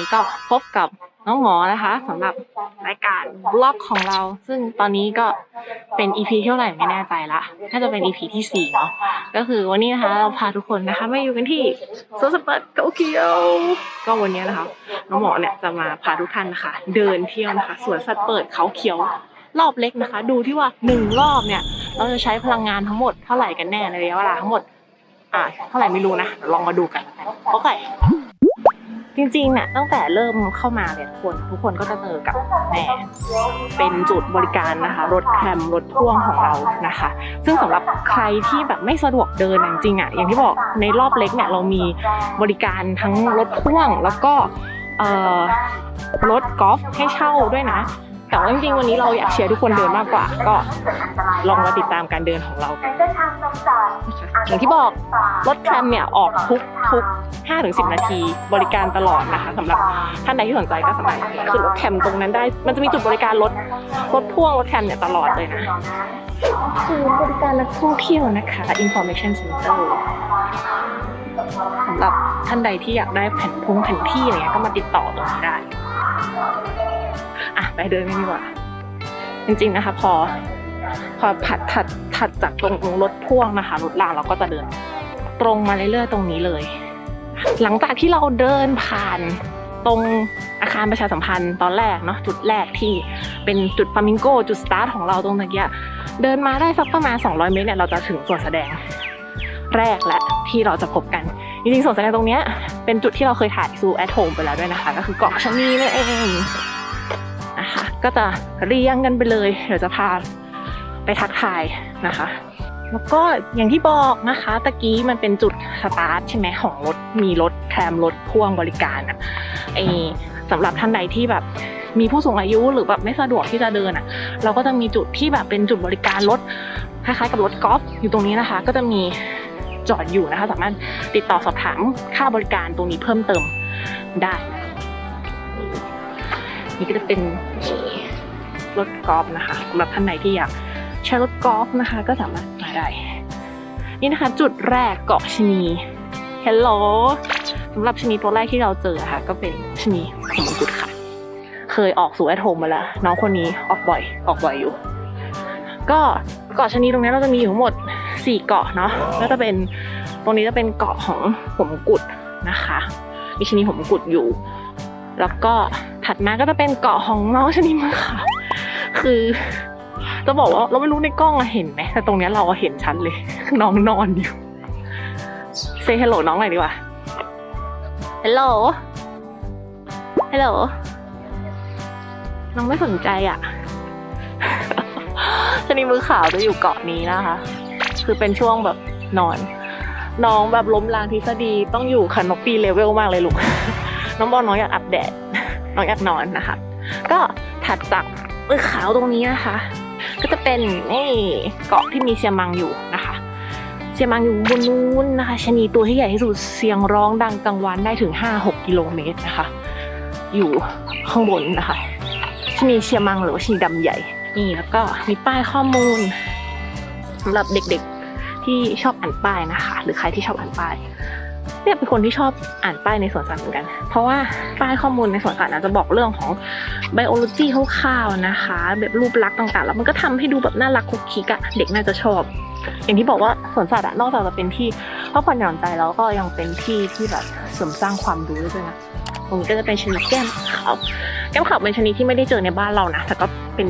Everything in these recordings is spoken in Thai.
นี้ก็พบกับน้องหมอนะคะสำหรับรายการบล็อกของเรา ซึ่งตอนนี้ก็เป็น EP เท่าไหร่ไม่แน่ใจละน่าจะเป็น EP ที่สี่เนาะก็คือวันนี้นะคะเราพาทุกคนนะคะมาอยู่กันที่สวนสเปิร์ตโตเกียวก็วันนี้นะคะน้องหมอเนี่ยจะมาพาทุกท่านนะคะ เดินเที่ยวนะคะสวนสัตว์เปิดเขาเขียวรอบเล็กนะคะ ดูที่ว่าหนึ่งรอบเนี่ย เราจะใช้พลังงานทั้งหมดเท่าไหร่กันแน่ในระยะเวลาทั้งหมด อ่าเท่าไหร่ไม่รู้นะลองมาดูกันโอเค จริงๆเนี่ยตั้งแต่เริ่มเข้ามาเนี่ยทุกคนทุกคนก็จะเจอกับแหมเป็นจุดบริการนะคะ รถแคมรถพ่วงของเรานะคะ ซึ่งสำหรับใครที่แบบไม่สะดวกเดินจริงๆอะอย่างที่บอกในรอบเล็กเนี่ยเรามีบริการทั้งรถพ่วงแล้วก็รถกอล์ฟให้เช่าด้วยนะ แต่ว่าจริงๆวันนี้เราอยากเชียร์ทุกคนเดินมากกว่า ก็ลองมาติดตามการเดินของเรากันอย่างที่บอกรถแทรมเนี่ยออกทุกทุก5ถึง10 นาทีบริการตลอดนะคะสำหรับท่านใดที่สนใจก็สามารถขึ้นรถแทรมตรงนั้นได้ มันจะมีจุดบริการรถรถพ่วงรถแทรมเนี่ยตลอดเลยนะคือบริการนักท่องเที่ยวนะคะ information center สำหรับท่านใดที่อยากได้แผนพงแผนที่อะไรเงี้ยก็มาติดต่อตรงนี้ได้ อะไปเดินกันดีกว่า จริงๆนะคะ พอ พอถัดถัดถัดจากตรงรถพ่วงนะคะรถรางเราก็จะเดิน ตรงมาเรื่อยๆตรงนี้เลย หลังจากที่เราเดินผ่านตรงอาคารประชาสัมพันธ์ตอนแรกเนาะจุดแรกที่เป็นจุดฟามิงโกจุดสตาร์ทของเราตรงตะเกียเดินมาได้สักประมาณ 200 เมตรเนี่ยเราจะถึงส่วนแสดงแรกและที่เราจะพบกัน จริงๆส่วนแสดงตรงนี้เป็นจุดที่เราเคยถ่ายซูแอทโฮมไปแล้วด้วยนะคะ ก็คือเกาะชะนีนั่นเอง ก็จะเรียงกันไปเลย เดี๋ยวจะพาไปทักทายนะคะ แล้วก็อย่างที่บอกนะคะตะกี้มันเป็นจุดสตาร์ทใช่ไหมของรถมีรถแทรมรถพ่วงบริการอะไอสำหรับท่านใดที่แบบมีผู้สูงอายุหรือแบบไม่สะดวกที่จะเดินอะเราก็จะมีจุดที่แบบเป็นจุดบริการรถคล้ายๆกับรถกอล์ฟอยู่ตรงนี้นะคะ ก็จะมีจอดอยู่นะคะ สามารถติดต่อสอบถามค่าบริการตรงนี้เพิ่มเติมได้ นี่ก็จะเป็น รถกอล์ฟนะคะสำหรับท่านไหนที่อยากใช้รถกอล์ฟนะคะ ก็สามารถมาได้ นี่นะคะ จุดแรกเกาะชนีเฮลโหลสำหรับชนีตัวแรกที่เราเจอค่ะ ก็เป็นชนีหัวมงกุฎค่ะ เคยออกสู่แอทโฮมมาแล้วน้องคนนี้ออกบ่อย ออกบ่อยอยู่ ก็เกาะชนีตรงนี้เราจะมีอยู่ทั้งหมด 4 เกาะเนาะก็จะเป็นตรงนี้จะเป็นเกาะของหัวมกุฎนะคะ มีชนีหัวมกุฎอยู่ แล้วก็ถัดมาก็จะเป็นเกาะของน้องชนีมือขาว คือจะบอกว่าเราไม่รู้ในกล้องอะเห็นไหมแต่ตรงเนี้ยเราอะเห็นชัดเลย น้องนอนอยู่เซฮัลโหลน้องหน่อยดีกว่าฮัลโหลฮัลโหลน้องไม่สนใจอะชนีมือขาวจะอยู่เกาะนี้นะคะ คือเป็นช่วงแบบนอน น้องแบบล้มลางทฤษฎีต้องอยู่คันนกปีเลเวลมากเลยลูก น้องบอกน้องอยากอัปเดตน้องอยากนอนนะคะ ก็ถัดจาก มือขาวตรงนี้นะคะ ก็จะเป็นนี่เกาะที่มีเซียมังอยู่นะคะ เซียมังอยู่บนนู้นนะคะชนีตัวที่ใหญ่ที่สุดเสียงร้องดังกลางวันได้ถึง 5-6 กิโลเมตรนะคะ อยู่ข้างบนนะคะชนีเซียมังหรือว่าชนีดำใหญ่ นี่แล้วก็มีป้ายข้อมูลสำหรับเด็กๆที่ชอบอ่านป้ายนะคะ หรือใครที่ชอบอ่านป้าย เนี่ยเป็นคนที่ชอบอ่านป้ายในสวนสัตว์เหมือนกัน เพราะว่าป้ายข้อมูลในสวนสัตว์อาจจะบอกเรื่องของไบโอโลจีคร่าวๆนะคะ แบบรูปลักษณ์ต่างๆ แล้วมันก็ทำให้ดูแบบน่ารักคุกคิกอะเด็กน่าจะชอบ อย่างที่บอกว่าสวนสัตว์อะนอกจากจะเป็นที่พักผ่อนหย่อนใจแล้วก็ยังเป็นที่ที่แบบเสริมสร้างความรู้ด้วยนะตรงนี้ก็จะเป็นชนิดแก้มขาว แก้มขาวเป็นชนิดที่ไม่ได้เจอในบ้านเรานะ แต่ก็เป็น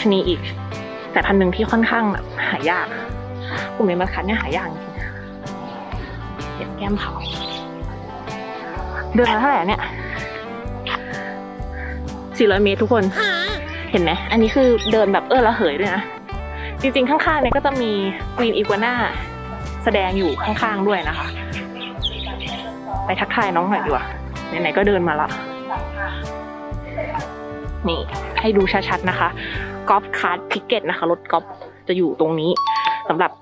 ชนิดอีกสายพันธุ์หนึ่งที่ค่อนข้างแบบหายากกลุ่มเมมาคันเนี่ยหายากจริงๆ เห็ดแก้มขาวเดินมาเท่าไหร่เนี่ย400 เมตรทุกคน เห็นไหม อันนี้คือเดินแบบเออระเหยด้วยนะ จริงๆ ข้างๆ เนี่ยก็จะมีกรีนอีกัวน่าแสดงอยู่ข้างๆ ด้วยนะคะ ไปทักทายน้องหน่อยดีกว่า ไหนๆ ก็เดินมาละ นี่ให้ดูชัดๆ นะคะ กอล์ฟคาร์ดพิกเก็ตนะคะ รถกอล์ฟจะอยู่ตรงนี้ สำหรับ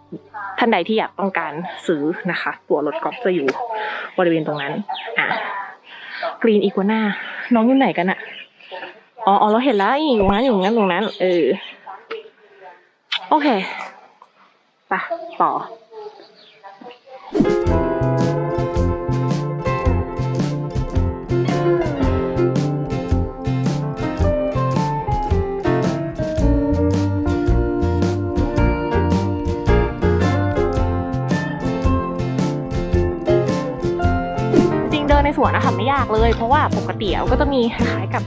ท่านใดที่อยากต้องการซื้อนะคะ ตัวรถกอล์ฟจะอยู่บริเวณตรงนั้น อะกรีนอีกัวน่าน้องอยู่ไหนกันอะอ๋ออ๋เราเห็นแล้วอยู่ตรงนั้นอยู่ตรงนั้นตรงนั้น เออ โอเค ไปต่อ สวนนะคะไม่ยากเลย เพราะว่าปกติก็จะมีคล้ายๆกับ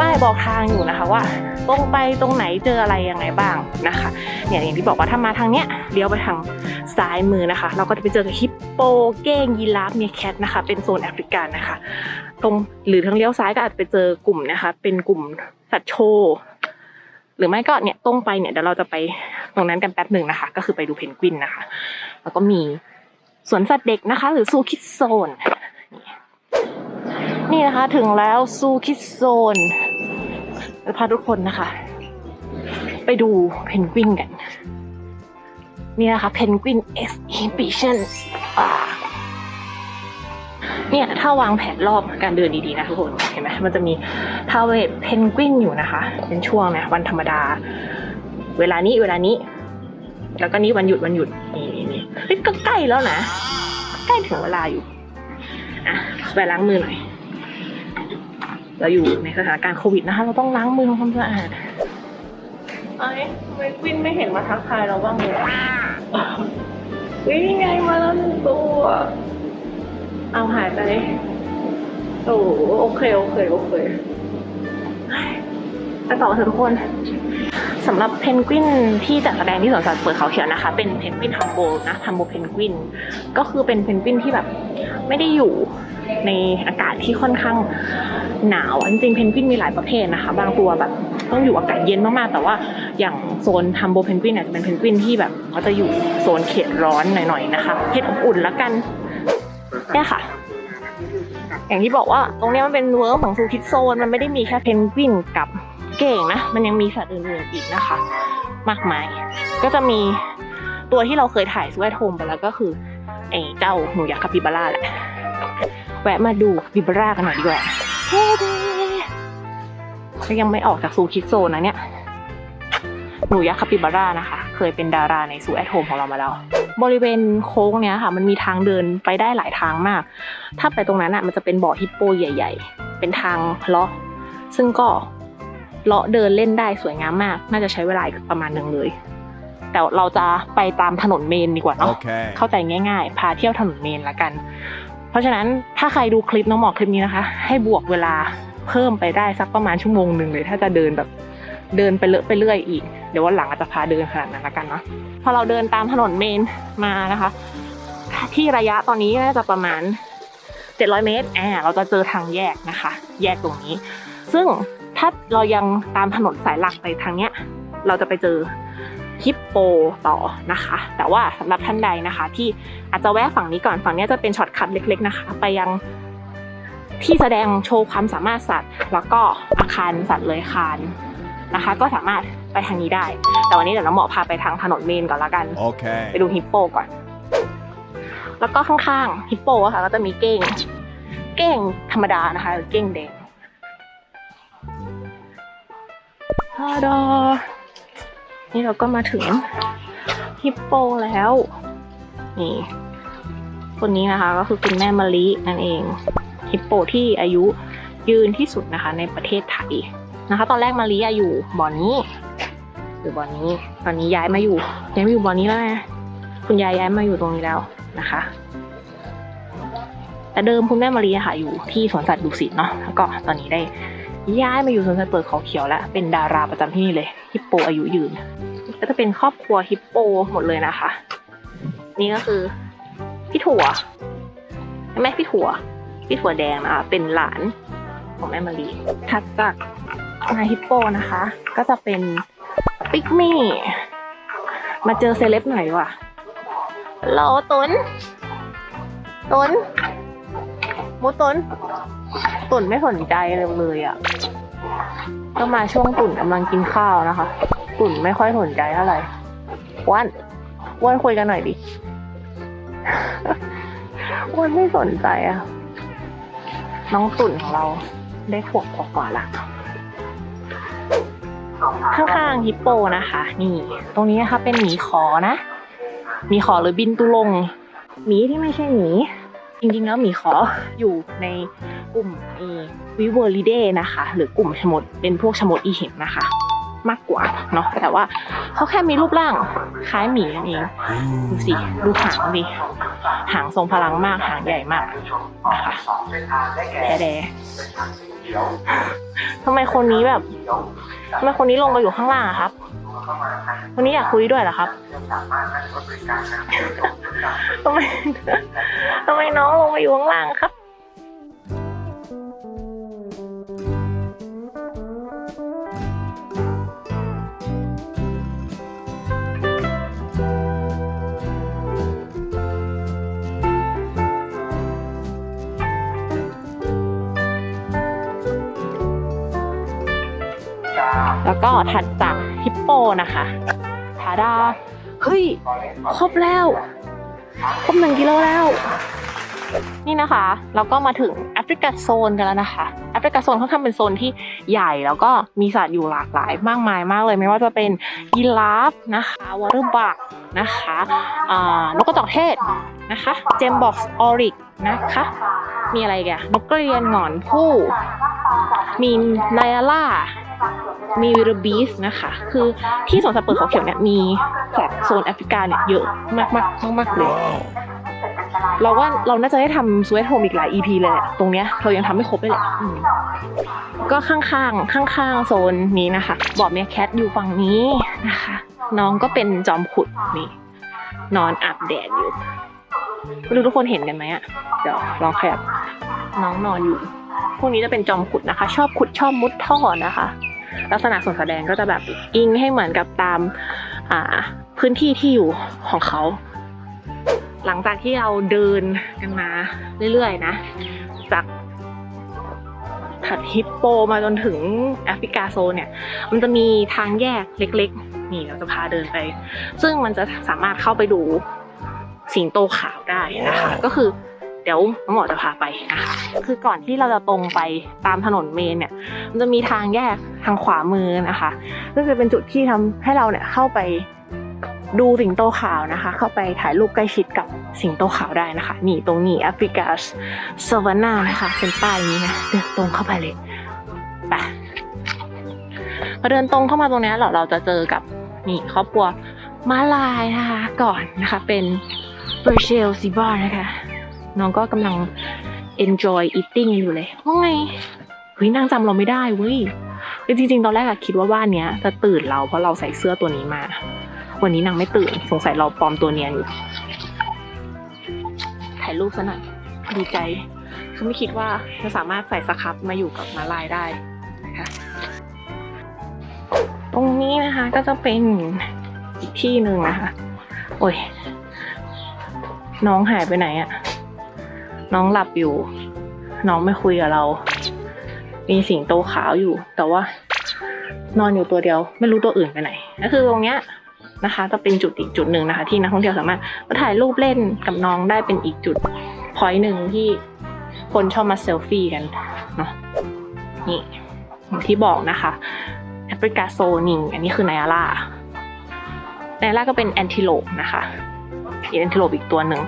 ป้ายบอกทางอยู่นะคะว่าตรงไปตรงไหนเจออะไรยังไงบ้างนะคะเนี่ยอย่างที่บอกว่าถ้ามาทางเนี้ยเลี้ยวไปทางซ้ายมือนะคะ เราก็จะไปเจอกับฮิปโปเก้งยีราฟเมียแคทนะคะ เป็นโซนแอฟริกันนะคะ ตรงหรือทางเลี้ยวซ้ายก็อาจไปเจอกลุ่มนะคะ เป็นกลุ่มสัตว์โชว์หรือไม่ก็เนี่ยตรงไปเนี่ยเดี๋ยวเราจะไปตรงนั้นกันแป๊บหนึ่งนะคะ ก็คือไปดูเพนกวินนะคะ แล้วก็มีสวนสัตว์เด็กนะคะ หรือซูคิดโซน นี่นะคะถึงแล้วซูคิดโซนจะพาทุกคนนะคะ ไปดูเพนกวินกัน นี่นะคะเพนกวินเอ็กซ์ฮิบิชันอ่าเนี่ยถ้าวางแผนรอบการเดินดีๆนะทุกคนเห็นไหมมันจะมีพาเวทเพนกวินอยู่นะคะ เป็นช่วงนะวันธรรมดา เวลานี้เวลานี้ แล้วก็นี้วันหยุดวันหยุดนี่นี่นี่เฮ้ยก็ใกล้แล้วนะ ใกล้ถึงเวลาอยู่อะไปล้างมือหน่อย เราอยู่ในสถานการณ์โควิดนะคะ เราต้องล้างมือทำความสะอาดไอ้ทำไมกวินไม่เห็นมาทักทายเราบ้างเลยวิ่งไงมาแล้วหนึ่งตัว เอาหายไปโอ้โอเคโอเคโอเคไปต่อเถอะทุกคนสำหรับเพนกวินที่จัดแสดงที่สวนสัตว์เปิดเขาเขียวนะคะ เป็นเพนกวินทัมโบนะทัมโบเพนกวิน ก็คือเป็นเพนกวินที่แบบไม่ได้อยู่ในอากาศที่ค่อนข้าง หนาวจริงๆเพนกวินมีหลายประเภทนะคะ บางตัวแบบต้องอยู่อากาศเย็นมากๆ แต่ว่าอย่างโซนทัมโบเพนกวินเนี่ยจะเป็นเพนกวินที่แบบเขาจะอยู่โซนเขตร้อนหน่อยๆนะคะเขตอบอุ่นแล้วกันเนี่ยค่ะ อย่างที่บอกว่าตรงนี้มันเป็นเวิร์กของซูคิดโซนมันไม่ได้มีแค่เพนกวินกับเก่งนะ มันยังมีสัตว์อื่นๆอีกนะคะ มากมาย ก็จะมีตัวที่เราเคยถ่ายสว e โฮมไปแล้วก็คือไอ้เจ้าหนูยักษ์คาปิบาร่าแหละ แวะมาดูคาปิบาร่ากันหน่อยดีกว่า ก็ยังไม่ออกจากซูคิดโซนนะเนี่ย หนูยักษ์คาปิบาร่านะคะ เคยเป็นดาราในซูแอทโฮมของเรามาแล้ว บริเวณโค้งเนี้ยค่ะ มันมีทางเดินไปได้หลายทางมาก ถ้าไปตรงนั้นอะมันจะเป็นบ่อฮิปโปใหญ่ ๆ เป็นทางเลาะ ซึ่งก็เลาะเดินเล่นได้สวยงามมาก น่าจะใช้เวลาอีกประมาณหนึ่งเลย แต่เราจะไปตามถนนเมนดีกว่าเนาะ Okay. เข้าใจง่าย ๆ พาเที่ยวถนนเมนละกัน เพราะฉะนั้นถ้าใครดูคลิปน้องหมอกคลิปนี้นะคะ ให้บวกเวลาเพิ่มไปได้สักประมาณชั่วโมงหนึ่งเลย ถ้าจะเดินแบบเดินไปเลอะไปเรื่อยอีก เดี๋ยววันหลังอาจจะพาเดินขนาดนั้นละกันเนาะพอเราเดินตามถนนเมนมานะคะ ที่ระยะตอนนี้น่าจะประมาณ 700 เมตรอ่าเราจะเจอทางแยกนะคะ แยกตรงนี้ ซึ่งถ้าเรายังตามถนนสายหลักไปทางเนี้ย เราจะไปเจอ ฮิปโปต่อนะคะ แต่ว่าสำหรับท่านใดนะคะ ที่อาจจะแวะฝั่งนี้ก่อนฝั่งนี้จะเป็นช็อตคัทเล็ก ๆนะคะ ไปยังที่แสดงโชว์ความสามารถสัตว์ แล้วก็อาคารสัตว์เลื้อยคลานนะคะ ก็สามารถไปทางนี้ได้ แต่วันนี้เดี๋ยวน้องหมอพาไปทางถนนเมนก่อนละกัน Okay. ไปดูฮิปโปก่อน แล้วก็ข้างๆฮิปโปอะค่ะก็จะมีเก้ง เก้งธรรมดานะคะหรือเก้งแดงฮาดอ นี่เราก็มาถึงฮิปโปแล้ว นี่คนนี้นะคะก็คือคุณแม่มะลินั่นเองฮิปโปที่อายุยืนที่สุดนะคะในประเทศไทยนะคะ ตอนแรกมะลิอยู่บ่อนี้อยู่บ่อนี้ ตอนนี้ย้ายมาอยู่ย้ายมาอยู่บ่อนี้แล้วนะคุณยายย้ายมาอยู่ตรงนี้แล้วนะคะ แต่เดิมคุณแม่มารีอะค่ะอยู่ที่สวนสัตว์ดุสิตเนาะแล้วก็ตอนนี้ได้ ย้ายมาอยู่สวนสัตว์เปิดเขาเขียวแล้ว เป็นดาราประจำที่นี่เลย ฮิปโปอายุยืน ก็จะเป็นครอบครัวฮิปโปหมดเลยนะคะ นี่ก็คือ พี่ถั่วใช่ไหมพี่ถั่ว พี่ถั่วแดงนะคะเป็นหลานของแม่มารีถัดจากนายฮิปโปนะคะ ก็จะเป็นปิกมี่ มาเจอเซเลบหน่อยว่ะโลตุนตุน มูตุนตุนไม่สนใจเลยเลยอะ ก็มาช่วงตุ่นกำลังกินข้าวนะคะ ตุ่นไม่ค่อยสนใจเท่าไหร่วันวันคุยกันหน่อยดิวันไม่สนใจอะ น้องตุ่นของเราได้ขวบกว่าๆละข้างๆฮิปโปนะคะ นี่ ตรงนี้นะคะเป็นหมีขอนะหมีขอหรือบินตุลงหมีที่ไม่ใช่หมี จริงๆแล้วหมีขออยู่ในกลุ่มวิเวอร์ลิเดนะคะ หรือกลุ่มชมดเป็นพวกชมดอีเห็นนะคะ มากกว่าเนาะแต่ว่าเขาแค่มีรูปร่างคล้ายหมีนั่นเองดูสิดูหางดิหางทรงพลังมากหางใหญ่มากนะคะแท้แดทำไมคนนี้แบบทำไมคนนี้ลงมาอยู่ข้างล่างครับ คนนี้อยากคุยด้วยเหรอครับทำไมทำไมน้องลงมาอยู่ข้างล่างครับ แล้วก็ถัดจากฮิ ปโปนะคะทาดา เฮ้ย ครบแล้ว ครบหนึ่งกิโลแล้ว นี่นะคะ เราก็มาถึงแอฟริกาโซนกันแล้วนะคะ แอฟริกาโซนค่อนข้างเป็นโซนที่ใหญ่แล้วก็มีสัตว์อยู่หลากหลายมากมายมากเลย ไม่ว่าจะเป็นยีราฟนะคะวอเตอร์บักนะคะนกกระจอกเทศนะคะ เจมบ็อกซ์ออริกนะคะ มีอะไรอีกนกกระเรียนหงอนผู้ มีไนอาล่า มีวิรบีสนะคะ คือที่สวนสัตว์เปิดเขาเขียวเนี่ยมีสัตว์โซนแอฟริกาเนี่ยเยอะมากมากมากมากเลย เราว่าเราน่าจะได้ทำสวีทโฮมอีกหลาย EP เลยแหละตรงเนี้ยเรายังทำไม่ครบเลยแหละอืมก็ข้างๆ ข้างๆ โซนนี้นะคะบอดเมียแคทอยู่ฝั่งนี้นะคะ น้องก็เป็นจอมขุดนี่ นอนอาบแดดอยู่ไม่รู้ทุกคนเห็นกันไหมอะเดี๋ยวลองขยับน้องนอนอยู่พวกนี้จะเป็นจอมขุดนะคะ ชอบขุดชอบมุดท่อนะคะ ลักษณะส่วนแสดงก็จะแบบอิงให้เหมือนกับตามาพื้นที่ที่อยู่ของเขา หลังจากที่เราเดินกันมาเรื่อยๆนะ จากถัดฮิปโปมาจนถึงแอฟริกาโซนเนี่ย มันจะมีทางแยกเล็กๆ นี่เราจะพาเดินไป ซึ่งมันจะสามารถเข้าไปดูสิงโตขาวได้นะคะ ก็คือ เดี๋ยวหมอจะพาไปนะคะ คือก่อนที่เราจะตรงไปตามถนนเมนเนี่ยมันจะมีทางแยกทางขวามือนะคะ ก็จะเป็นจุดที่ทำให้เราเนี่ยเข้าไปดูสิงโตขาวนะคะ เข้าไปถ่ายรูปใกล้ชิดกับสิงโตขาวได้นะคะ นี่ตรงนี้แอฟริกาสวานานะคะ เป็นป้ายนี้นะเดินตรงเข้าไปเลยไปพอเดินตรงเข้ามาตรงนี้เราเราจะเจอกับนี่ครอบครัวมาลายนะคะ ก่อนนะคะเป็นเบอร์เชลซีบาร์นะคะ น้องก็กำลัง enjoy eating อยู่เลยว่าไงเฮ้ยนางจำเราไม่ได้เว้ยคือจริงๆ ตอนแรกอะคิดว่าบ้านเนี้ยจะตื่นเราเพราะเราใส่เสื้อตัวนี้มา วันนี้นางไม่ตื่นสงสัยเราปลอมตัวเนียนอยู่ ถ่ายรูปซะหน่อยดีใจคือไม่คิดว่าจะสามารถใส่สครับมาอยู่กับมาลายได้นะคะตรงนี้นะคะก็จะเป็นอีกที่หนึ่งนะคะ โอ้ย น้องหายไปไหนอะ น้องหลับอยู่ น้องไม่คุยกับเรา มีสิงโตขาวอยู่ แต่ว่า นอนอยู่ตัวเดียว ไม่รู้ตัวอื่นไปไหน ก็คือตรงเนี้ยนะคะจะเป็นจุดอีกจุดหนึ่งนะคะ ที่นักท่องเที่ยวสามารถมาถ่ายรูปเล่นกับน้องได้เป็นอีกจุดพอยต์หนึ่งที่คนชอบมาเซลฟี่กันเนาะนี่อย่างที่บอกนะคะแอฟริกาโซนิงอันนี้คือไนอาร่าไนอาร่าก็เป็นแอนติโลปนะคะอีแอนติโลปอีกตัวหนึ่ง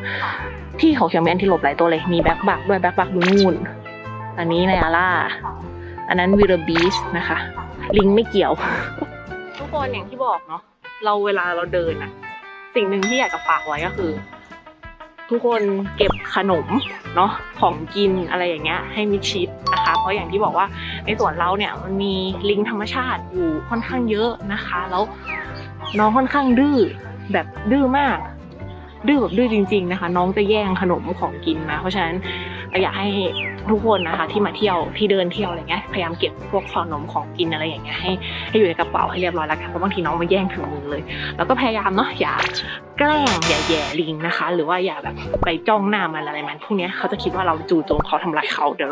ที่เขาเขียวมีแอนติโลปหลายตัวเลย มีแบ็คบักด้วยแบ็คบักอยู่นู่น อันนี้ไนอาร่า อันนั้นวิรบีสนะคะ ลิงไม่เกี่ยว ทุกคนอย่างที่บอกเนาะ เราเวลาเราเดินอะสิ่งหนึ่งที่อยากจะฝากไว้ก็คือ ทุกคนเก็บขนมเนาะของกินอะไรอย่างเงี้ย ให้มิดชิดนะคะ เพราะอย่างที่บอกว่าในสวนเราเนี่ยมันมีลิงธรรมชาติอยู่ค่อนข้างเยอะนะคะ แล้วน้องค่อนข้างดื้อแบบดื้อมาก ดื้อแบบดื้อจริง ๆนะคะ น้องจะแย่งขนมของกินมาเพราะฉะนั้นอยากให้ทุกคนนะคะที่มาเที่ยวที่เดินเที่ยวอะไรเงี้ยพยายามเก็บพวกขนมของกินอะไรอย่างเงี้ยให้ให้อยู่ในกระเป๋าให้เรียบร้อยแล้วกันเพราะบางทีน้องมาแย่งถึงมือเลย แล้วก็พยายามเนาะอย่าแกล้งอย่าแย่ลิงนะคะ หรือว่าอย่าแบบไปจ้องหน้ามันอะไรมันพวกเนี้ยเขาจะคิดว่าเราจู่โจมเขาทำลายเขาเดี๋ยว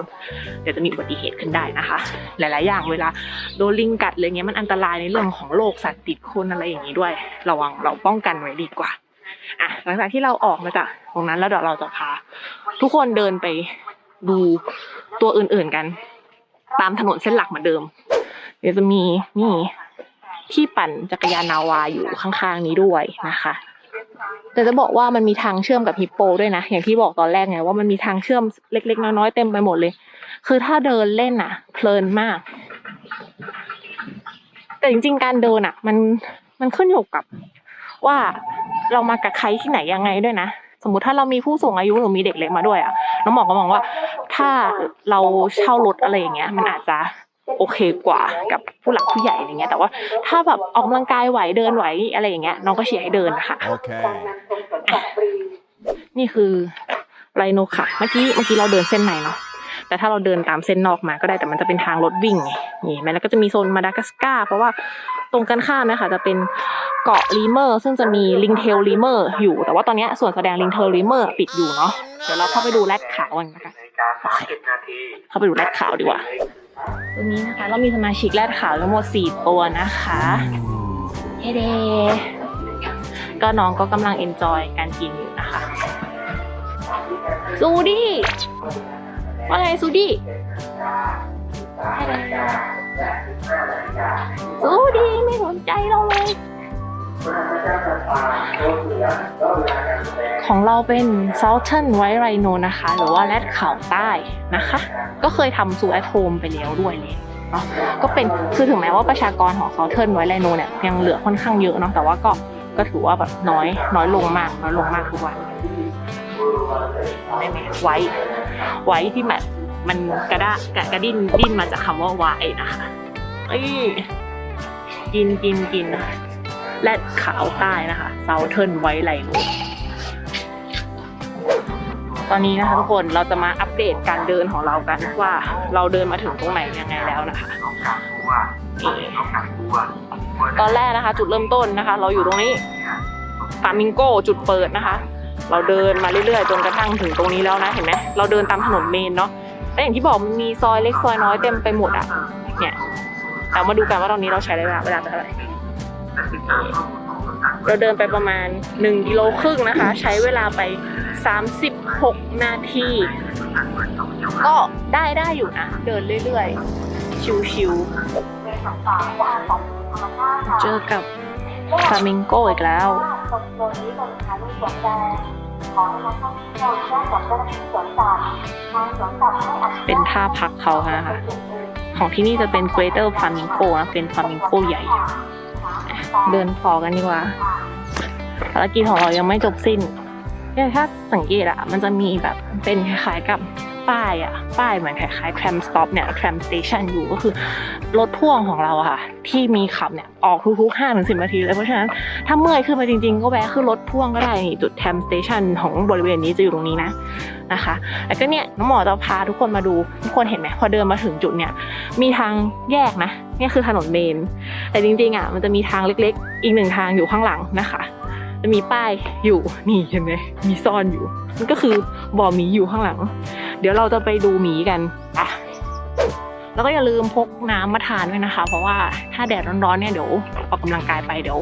เดี๋ยวจะมีอุบัติเหตุขึ้นได้นะคะ หลาย ๆ อย่างเวลาโดนลิงกัดอะไรเงี้ยมันอันตรายในเรื่องของโรคสัตว์ติดคนอะไรอย่างนี้ด้วย ระวังเราป้องกันไว้ดีกว่า อะหลังจากที่เราออกมาจากตรงนั้นแล้วเดี๋ยวเราจะพา ทุกคนเดินไปดูตัวอื่นๆกัน ตามถนนเส้นหลักเหมือนเดิม เดี๋ยวจะมีนี่ที่ปั่นจักรยานนาวาอยู่ข้างๆนี้ด้วยนะคะแต่จะบอกว่ามันมีทางเชื่อมกับฮิปโปด้วยนะ อย่างที่บอกตอนแรกไงว่ามันมีทางเชื่อมเล็กๆ น้อยๆเต็มไปหมดเลย คือถ้าเดินเล่นอะ เพลินมาก แต่จริงๆการเดินอะ มันมันขึ้นอยู่กับ ว่าเรามากับใครที่ไหนยังไงด้วยนะ สมมติถ้าเรามีผู้สูงอายุหรือมีเด็กเล็กมาด้วยอะน้องหมอก็มองว่า ถ้าเราเช่ารถอะไรอย่างเงี้ย มันอาจจะโอเคกว่ากับผู้หลักผู้ใหญ่อะไรเงี้ยแต่ว่าถ้าแบบออกกำลังกายไหวเดินไหวอะไรอย่างเงี้ยน้องก็เชียร์ให้เดินค่ะ Okay. นี่คือไรโนค่ะ เมื่อกี้เมื่อกี้เราเดินเส้นในเนาะ แต่ถ้าเราเดินตามเส้นนอกมาก็ได้แต่มันจะเป็นทางรถวิ่งไงนี่แม้แล้วก็จะมีโซนมาดากัสการ์เพราะว่าตรงกันข้ามนะคะจะเป็นเกาะลีเมอร์ซึ่งจะมีลิงเทลลีเมอร์อยู่ แต่ว่าตอนเนี้ยส่วนแสดงลิงเทลลีเมอร์ปิดอยู่เนาะเดี๋ยวเราเข้าไปดูแรดขาวกันนะคะเข้าไปดูแรดขาวดีกว่าตรงนี้นะคะเรามีสมาชิกแรดขาวทั้งหมดสี่ตัวนะคะเฮเดก็น้องก็กำลังเอนจอยการกินอยู่นะคะซูดี้ ว่าไงซูดี้ซูดี้ไม่สนใจเราเลย ของเราเป็น Southern White Rhino นะคะ หรือว่าแรดขาวใต้นะคะ ก็เคยทำซูแอทโฮมไปแล้วด้วยเลยเนาะก็เป็นคือถึงแม้ว่าประชากรของ Southern White Rhino เนี่ยยังเหลือค่อนข้างเยอะเนาะแต่ว่าก็ก็ถือว่าแบบน้อยน้อยลงมาก น้อยลงมากทุกวัน ได้ไหมไว้ไว้ที่แบบมันกระด้ากระกระดิ้นดิ้นมาจากคำว่าไว้นะคะเอ้ยกินกินกินนะคะแรดขาวใต้นะคะ Southern White Rhino ตอนนี้นะคะทุกคนเราจะมาอัปเดตการเดินของเรากันว่าเราเดินมาถึงตรงไหนยังไงแล้วนะคะตอนแรกนะคะ จุดเริ่มต้นนะคะ เราอยู่ตรงนี้ฟามิงโกจุดเปิดนะคะ เราเดินมาเรื่อยๆจนกระทั่งถึงตรงนี้แล้วนะเห็นไหมเราเดินตามถนนเมนเนาะและอย่างที่บอกมันมีซอยเล็กซอยน้อยเต็มไปหมดอะเนี่ยเรามาดูกันว่าตอนนี้เราใช้เวลาเวลาเท่าไหร่เราเดินไปประมาณ 1กิโลครึ่งนะคะ ใช้เวลาไป 36 นาที ก็ได้ได้อยู่นะ เดินเรื่อยๆ ชิวๆเจอกับฟามิงโกอีกแล้ว เป็นท่าพักเขาค่ะนะคะ ของที่นี่จะเป็น Greater Flamingo นะ เป็นฟลามิงโกใหญ่ เดินพอกันดีกว่าภารกิจของเรายังไม่จบสิ้นเนี่ยถ้าสังเกตอะมันจะมีแบบเป็นคล้ายๆกับ ป้ายอะป้ายเหมือนคล้ายๆ tram stop เนี่ย tram station อยู่ก็คือรถพ่วงของเราอะค่ะ ที่มีขับเนี่ยออกทุกๆ5้าถึงสิบนาทีเลยเพราะฉะนั้นถ้าเมื่อยขึ้นมาจริงๆ ก็แวะขึ้นรถพ่วงก็ได้นี่จุด tram station ของบริเวณนี้จะอยู่ตรงนี้นะนะคะแล้วก็เนี่ยน้องหมอจะพาทุกคนมาดูทุกคนเห็นไหมพอเดินมาถึงจุดเนี่ยมีทางแยกนะนี่คือถนนเมน แต่จริงๆอะมันจะมีทางเล็กๆ อีกหนึ่งทางอยู่ข้างหลังนะคะ จะมีป้ายอยู่นี่เห็นไหมมีซ่อนอยู่มันก็คือบ่อหมีอยู่ข้างหลัง เดี๋ยวเราจะไปดูหมีกันอะแล้วก็อย่าลืมพกน้ำมาทานด้วยนะคะ เพราะว่าถ้าแดดร้อนๆเนี่ยเดี๋ยวออกกำลังกายไปเดี๋ยว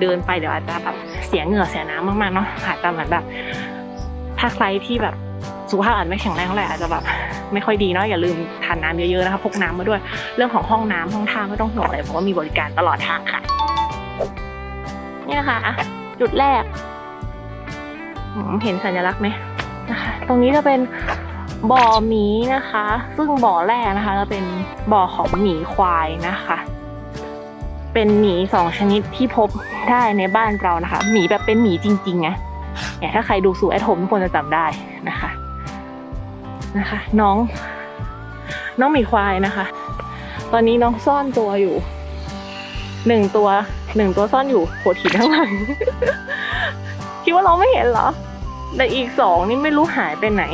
เดินไปเดี๋ยวอาจจะแบบเสียเหงื่อเสียน้ำมากๆเนาะอาจจะเหมือนแบบถ้าใครที่แบบสุขภาพอาจไม่แข็งแรงเท่าไหร่อาจจะแบบไม่ค่อยดีเนาะอย่าลืมทานน้ำเยอะๆนะคะพกน้ำมาด้วย เรื่องของห้องน้ำห้องท่าไม่ต้องห่วงเลยเพราะว่ามีบริการตลอดทางค่ะ นี่นะคะ จุดแรก เห็นสัญลักษณ์ไหมนะคะ ตรงนี้จะเป็นบ่อหมีนะคะ ซึ่งบ่อแรกนะคะจะเป็นบ่อของหมีควายนะคะ เป็นหมีสองชนิดที่พบได้ในบ้านเรานะคะ หมีแบบเป็นหมีจริงๆไงเนี่ยถ้าใครดูสู่แอทโฮมทุกคนจะจำได้นะคะนะคะ น้อง น้องหมีควายนะคะ ตอนนี้น้องซ่อนตัวอยู่หนึ่งตัว หนึ่งตัวซ่อนอยู่โขดหินข้างหลัง คิดว่าเราไม่เห็นเหรอ แต่อีกสองนี่ไม่รู้หายไปไหน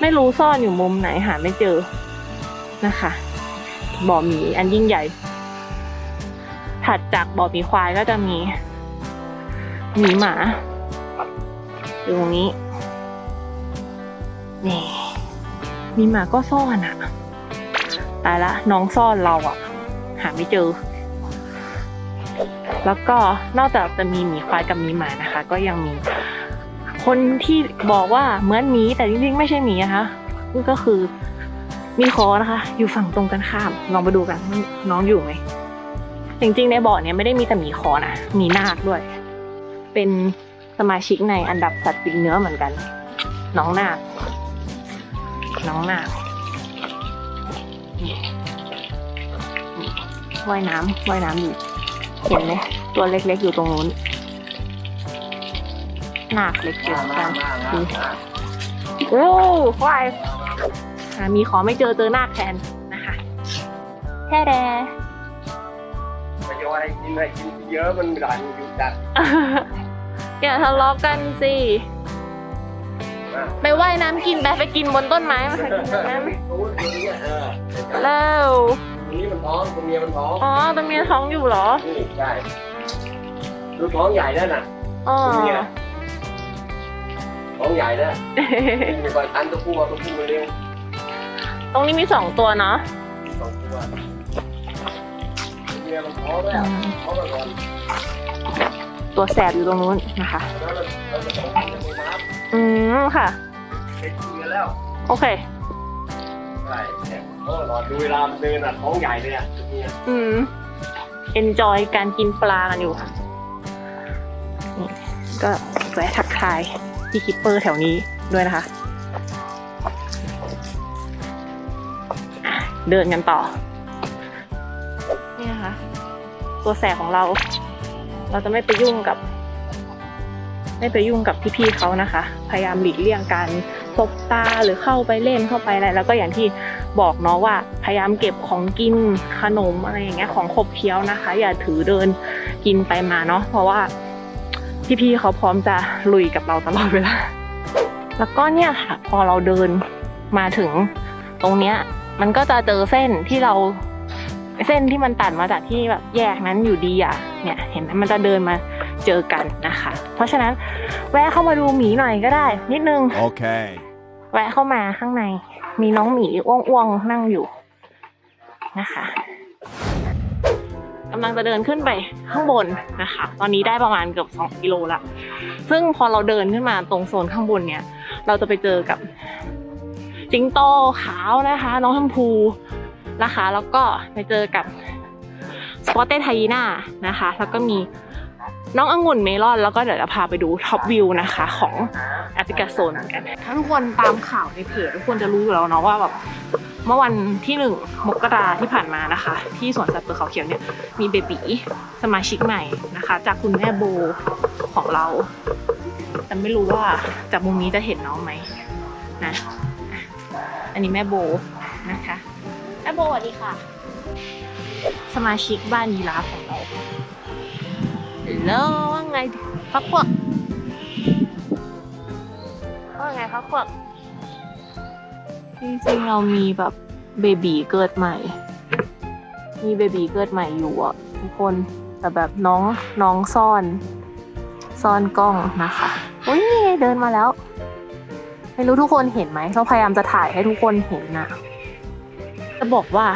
ไม่รู้ซ่อนอยู่มุมไหนหาไม่เจอนะคะ บ่อหมีอันยิ่งใหญ่ ถัดจากบ่อหมีควายก็จะมีหมีหมาอยู่ตรงนี้ นี่ มีหมาก็ซ่อนอะตายละน้องซ่อนเราอะ หาไม่เจอ แล้วก็นอกจากจะมีหมีควายกับหมีหมานะคะ ก็ยังมีคนที่บอกว่าเหมือนหมีแต่จริงๆไม่ใช่หมีนะคะก็คือมีคอนะคะ อยู่ฝั่งตรงกันข้ามลองไปดูกันน้องอยู่ไหมจริงๆในบ่อเนี้ยไม่ได้มีแต่หมีคอนะมีนาคด้วย เป็นสมาชิกในอันดับสัตว์กินเนื้อเหมือนกัน น้องนาคน้องนาคว่ายน้ำว่ายน้ำอยู่ เห็นไหมตัวเล็กๆอยู่ตรงนู้นหนักเล็กเกินมากันมามาดูมาโอ้ควายอะมีขอไม่เจอเจอหน้าแทนนะคะแค่แดทยอยกินให้กินเยอะมันหลังอยู่จัดอย่าทะเลาะกันสินะไปว่ายน้ำกินไปไปกินบนต้นไม้มาค่ะกินบนน้ำไหมตรงนี้เออแล้วต รงนี้มันท้องตรงนี้มันท้องอ๋อตรงนี้ท้องอยู่เหรอนี่ใช่ดูท้องใหญ่นั่นน่ะอ๋อเนี่ยท้องใหญ่นะมีบางอันตัวผู้เอาตัวผู้มาเลี้ยงตรงนี้มีสองตัวเนาะสองตัวเมียมันท้องแล้วท้องมาก่อนตัวแสบอยู่ตรงนู้นนะคะแล้วเราเราจะส่งให้ในน้อืมค่ะำไปกินกันแล้วโอเค ใช่เนี่ยเออรอดูเวลามันเดินอะท้องใหญ่เลยอะเนี่ยอืม enjoy การกินปลากันอยู่ค่ะนี่ก็แวะทักทายพี่คิปเปอร์แถวนี้ด้วยนะคะอะเดินกันต่อ นี่นะคะ ตัวแสบของเรา เราจะไม่ไปยุ่งกับ ไม่ไปยุ่งกับพี่ๆเขานะคะ พยายามหลีกเลี่ยงการ ตบตาหรือเข้าไปเล่นเข้าไปอะไรแล้วก็อย่างที่บอกเนาะว่า พยายามเก็บของกินขนมอะไรอย่างเงี้ยของขบเคี้ยวนะคะ อย่าถือเดินกินไปมาเนาะเพราะว่าพี่ๆเขาพร้อมจะลุยกับเราตลอดเวลาแล้วก็เนี่ยค่ะพอเราเดินมาถึงตรงเนี้ย มันก็จะเจอเส้นที่เราเส้นที่มันตัดมาจากที่แบบแยกนั้นอยู่ดีอะเนี่ย เห็นไหมมันจะเดินมา เจอกันนะคะ เพราะฉะนั้นแวะเข้ามาดูหมีหน่อยก็ได้ นิดนึง Okay. แวะเข้ามาข้างใน มีน้องหมีอ้วงๆนั่งอยู่นะคะกำลังจะเดินขึ้นไปข้างบนนะคะ ตอนนี้ได้ประมาณเกือบสองกิโลละ ซึ่งพอเราเดินขึ้นมาตรงโซนข้างบนเนี่ย เราจะไปเจอกับจิงโตขาวนะคะ น้องชมพูนะคะ แล้วก็ไปเจอกับสปอตเต้ไทยีน่านะคะ แล้วก็มี น้ององุ่นเมลอนแล้วก็เดี๋ยวจะพาไปดูท็อปวิวนะคะของแอฟริกาโซนเหมือนกันถ้าทุกคนตามข่าวในเพจทุกคนจะรู้อยู่แล้วเนาะว่าแบบเมื่อวันที่หนึ่งมกราที่ผ่านมานะคะ ที่สวนสัตว์เปิดเขาเขียวเนี่ยมีเบบีสมาชิกใหม่นะคะ จากคุณแม่โบของเรา แต่ไม่รู้ว่าจากมุมนี้จะเห็นน้องไหมนะอะอันนี้แม่โบนะคะแม่โบสวัสดีค่ะ สมาชิกบ้านยีราฟของเรา แล้วว่าไงพักพวก ว่าไงพักพวก จริงๆเรามีแบบเบบีเกิดใหม่ มีเบบีเกิดใหม่อยู่อะทุกคนแต่แบบน้องน้องซ่อน ซ่อนกล้องนะคะอุ้ยนี่ไงเดินมาแล้ว ไม่รู้ทุกคนเห็นไหมเราพยายามจะถ่ายให้ทุกคนเห็นนะจะบอกว่า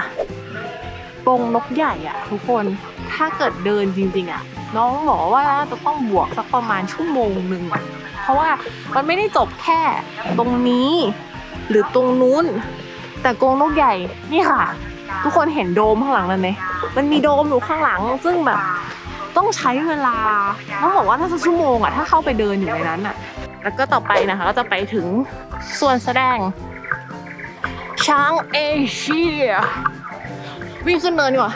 กรงนกใหญ่อะทุกคนถ้าเกิดเดินจริง ๆอะน้องบอกว่าจะต้องบวกสักประมาณชั่วโมงหนึ่งอะเพราะว่ามันไม่ได้จบแค่ตรงนี้หรือตรงนู้น แต่กรงนกใหญ่นี่ค่ะ ทุกคนเห็นโดมข้างหลังนั่นไหมมันมีโดมอยู่ข้างหลัง ซึ่งแบบต้องใช้เวลาต้องบอกว่าถ้าสักชั่วโมงอะถ้าเข้าไปเดินอยู่ในนั้นอะแล้วก็ต่อไปนะคะก็จะไปถึงส่วนแสดงช้างเอเชีย วิ่งขึ้นเนินดีกว่า